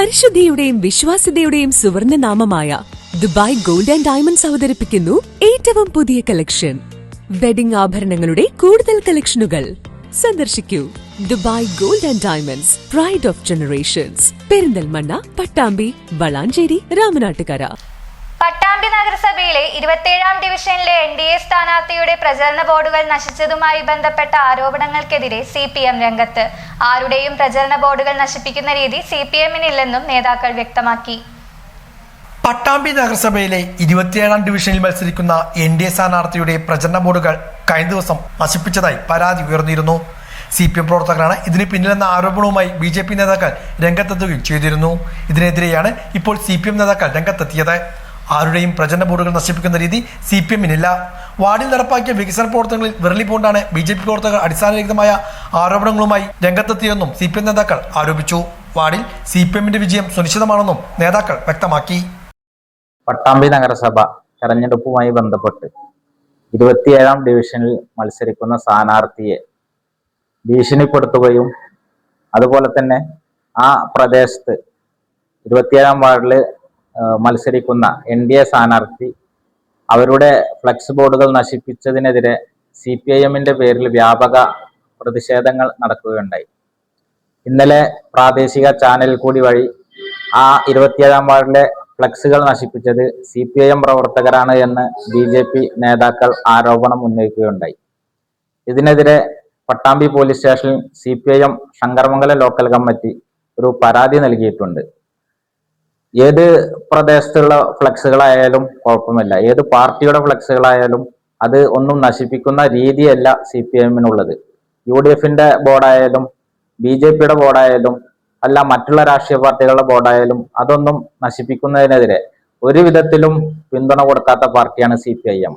പരിശുദ്ധിയുടെയും വിശ്വാസ്യതയുടെയും സുവർണ നാമമായ ദുബായ് ഗോൾഡ് ആൻഡ് ഡയമണ്ട്സ് അവതരിപ്പിക്കുന്നു ഏറ്റവും പുതിയ കളക്ഷൻ വെഡിംഗ് ആഭരണങ്ങളുടെ കൂടുതൽ കളക്ഷനുകൾ സന്ദർശിക്കൂ. Dubai gold and diamonds pride of generations Perinthalmanna Pattambi Valanchery Ramanattukara. നഗരസഭയിലെ ഇരുപത്തിയേഴാം ഡിവിഷനിലെ എൻ ഡി എ സ്ഥാനാർത്ഥിയുടെ പ്രചരണ ബോർഡുകൾ നശിച്ചതുമായി ബന്ധപ്പെട്ട ആരോപണങ്ങൾക്കെതിരെ സി പി എം രംഗത്ത്. ആരുടെയും പ്രചരണ ബോർഡുകൾ നശിപ്പിക്കുന്ന രീതി സി പി എമ്മിനില്ലെന്നും നേതാക്കൾ വ്യക്തമാക്കി. പട്ടാമ്പി നഗരസഭയിലെ ഇരുപത്തിയേഴാം ഡിവിഷനിൽ മത്സരിക്കുന്ന എൻ ഡി എ സ്ഥാനാർത്ഥിയുടെ പ്രചരണ ബോർഡുകൾ കഴിഞ്ഞ ദിവസം നശിപ്പിച്ചതായി പരാതി ഉയർന്നിരുന്നു. സി പി എം പ്രവർത്തകരാണ് ഇതിന് പിന്നിലെന്ന ആരോപണവുമായി ബി ജെ പി നേതാക്കൾ രംഗത്തെത്തുകയും ചെയ്തിരുന്നു. ഇതിനെതിരെയാണ് ഇപ്പോൾ സി പി എം നേതാക്കൾ രംഗത്തെത്തിയത്. ആരുടെയും പ്രചരണ ബോർഡുകൾ നശിപ്പിക്കുന്ന രീതി സി പി എമ്മിനില്ല വാർഡിൽ നടപ്പാക്കിയ വികസന പ്രവർത്തനങ്ങളിൽ വിരളി പോണ്ടാണ് ബി ജെ പി പ്രവർത്തകർ അടിസ്ഥാനരഹിതമായ ആരോപണങ്ങളുമായി രംഗത്തെത്തിയെന്നും സി പി എം നേതാക്കൾ ആരോപിച്ചു. വാർഡിൽ സി പി എമ്മിന്റെ വിജയം സുനിശ്ചിതമാണെന്നും നേതാക്കൾ വ്യക്തമാക്കി. പട്ടാമ്പി നഗരസഭ തെരഞ്ഞെടുപ്പുമായി ബന്ധപ്പെട്ട് ഇരുപത്തിയേഴാം ഡിവിഷനിൽ മത്സരിക്കുന്ന സ്ഥാനാർത്ഥിയെ ഭീഷണിപ്പെടുത്തുകയും അതുപോലെ തന്നെ ആ പ്രദേശത്ത് ഇരുപത്തിയേഴാം വാർഡിൽ മത്സരിക്കുന്ന എൻ ഡി എ സ്ഥാനാർത്ഥി അവരുടെ ഫ്ലക്സ് ബോർഡുകൾ നശിപ്പിച്ചതിനെതിരെ സി പി ഐ എമ്മിന്റെ പേരിൽ വ്യാപക പ്രതിഷേധങ്ങൾ നടക്കുകയുണ്ടായി. ഇന്നലെ പ്രാദേശിക ചാനൽ കൂടി വഴി ആ ഇരുപത്തിയേഴാം വാർഡിലെ ഫ്ലക്സുകൾ നശിപ്പിച്ചത് സി പി ഐ എം പ്രവർത്തകരാണ് എന്ന് ബി ജെ പി നേതാക്കൾ ആരോപണം ഉന്നയിക്കുകയുണ്ടായി. ഇതിനെതിരെ പട്ടാമ്പി പോലീസ് സ്റ്റേഷനിൽ C P I M Shankaramangalam local committee ഒരു പരാതി നൽകിയിട്ടുണ്ട്. ഏത് പ്രദേശത്തുള്ള ഫ്ലക്സുകളായാലും കുഴപ്പമില്ല. ഏത് പാർട്ടിയുടെ ഫ്ലക്സുകളായാലും അത് ഒന്നും നശിപ്പിക്കുന്ന രീതിയല്ല സി പി എമ്മിനുള്ളത്. യു ഡി എഫിന്റെ ബോർഡായാലും ബി ജെ പിയുടെ ബോർഡായാലും അല്ല മറ്റുള്ള രാഷ്ട്രീയ പാർട്ടികളുടെ ബോർഡായാലും അതൊന്നും നശിപ്പിക്കുന്നതിനെതിരെ ഒരു വിധത്തിലും പിന്തുണ കൊടുക്കാത്ത പാർട്ടിയാണ് സി പി ഐ എം.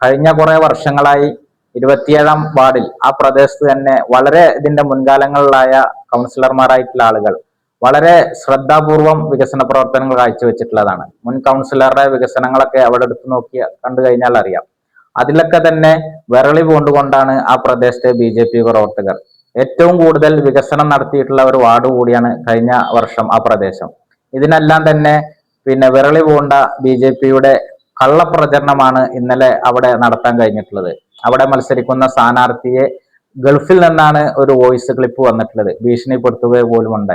കഴിഞ്ഞ കുറെ വർഷങ്ങളായി ഇരുപത്തിയേഴാം വാർഡിൽ ആ പ്രദേശത്ത് തന്നെ വളരെ ഇതിന്റെ മുൻകാലങ്ങളിലായ കൗൺസിലർമാരായിട്ടുള്ള ആളുകൾ വളരെ ശ്രദ്ധാപൂർവം വികസന പ്രവർത്തനങ്ങൾ കാഴ്ചവെച്ചിട്ടുള്ളതാണ്. മുൻ കൗൺസിലറുടെ വികസനങ്ങളൊക്കെ അവിടെ എടുത്തു നോക്കിയ കണ്ടു കഴിഞ്ഞാൽ അറിയാം. അതിലൊക്കെ തന്നെ വിരളി പൂണ്ടുകൊണ്ടാണ് ആ പ്രദേശത്തെ ബി ജെ പി പ്രവർത്തകർ ഏറ്റവും കൂടുതൽ വികസനം നടത്തിയിട്ടുള്ള ഒരു വാർഡ് കൂടിയാണ് കഴിഞ്ഞ വർഷം ആ പ്രദേശം. ഇതിനെല്ലാം തന്നെ പിന്നെ വിരളി പൂണ്ട ബി ജെ പിയുടെ കള്ളപ്രചരണമാണ് ഇന്നലെ അവിടെ നടത്താൻ കഴിഞ്ഞിട്ടുള്ളത്. അവിടെ മത്സരിക്കുന്ന സ്ഥാനാർത്ഥിയെ ഗൾഫിൽ നിന്നാണ് ഒരു വോയിസ് ക്ലിപ്പ് വന്നിട്ടുള്ളത്. ഭീഷണിപ്പെടുത്തുക പോലും ഉണ്ടായി